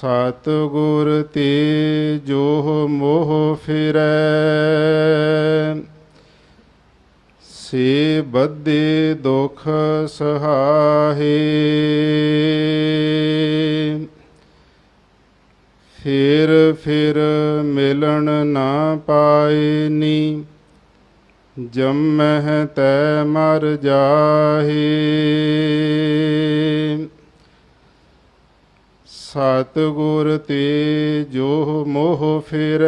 ਸਤਿਗੁਰ ਤੇ ਜੋ ਮੋਹ ਫਿਰੈ। ਸੇ ਬੱਧੇ ਦੁਖ ਸਹਾਏ ਫਿਰ ਫਿਰ ਮਿਲਣ ਨਾ ਪਾਏ ਨੀ, ਜੰਮਹਿ ਤੈ ਮਰ ਜਾਹੇ। ਸਤਿਗੁਰ ਤੇ ਜੋ ਮੋਹ ਫਿਰੈ।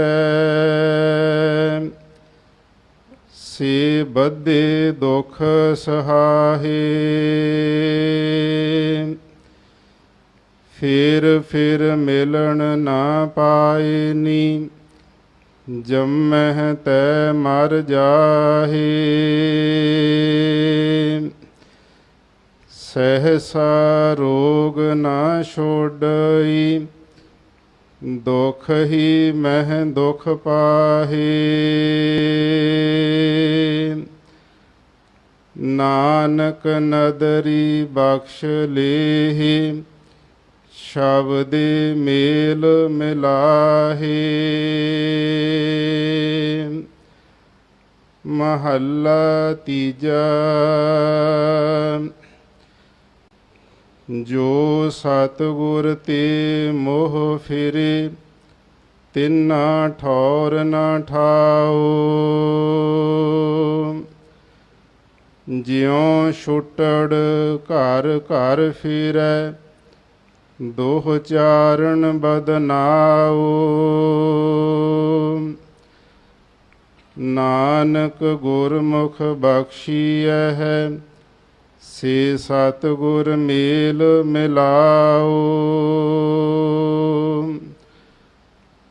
ਸੇ ਬੱਧੇ ਦੁਖ ਸਹਾਏ ਫਿਰ ਫਿਰ ਮਿਲਣ ਨਾ ਪਾਏ ਨੀ, ਜੰਮਹਿ ਤੈ ਮਰ ਜਾਹੇ। ਸਹਸਾ ਰੋਗ ਨਾ ਛੋੜਈ ਦੁਖ ਹੀ ਮਹਿ ਦੁਖ ਪਾਹੇ ਨਾਨਕ ਨਦਰੀ ਬਖਸ਼ ਲੇਹੀ ਸ਼ਬਦੇ ਮੇਲ ਮਿਲਾਹੇ ਮਹੱਲਾ ਤੀਜਾ ਜੋ ਸਤਿਗੁਰ ਤੇ ਮੋਹ ਫਿਰੇ, ਤਿਨਾ ਠੌਰ ਨਾ ਠਾਓ। ਜਿਉ ਛੁਟੜ ਘਰ ਘਰ ਫਿਰੈ, ਦੋਹ ਚਾਰਨ ਬਦਨਾਓ। ਨਾਨਕ ਗੁਰਮੁਖ ਬਖਸ਼ੀਐ ਹੈ ਸੇ ਸਤਿਗੁਰ ਮੇਲ ਮਿਲਾਓ।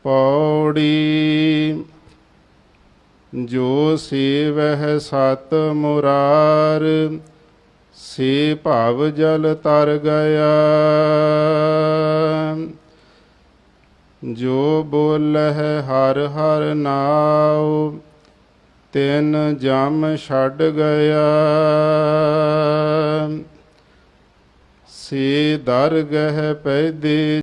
ਪੌੜੀ ਜੋ ਸੇਵਹਿ ਸਤ ਮੁਰਾਰ, ਸੇ ਭਾਵ ਜਲ ਤਰ ਗਿਆ। ਜੋ ਬੋਲਹਿ ਹਰ ਹਰ ਨਾਉ, ਤਿਨ ਜਮ ਛੱਡ ਗਿਆ। ਸੇ ਦਰਗਹਿ ਪੈਦੇ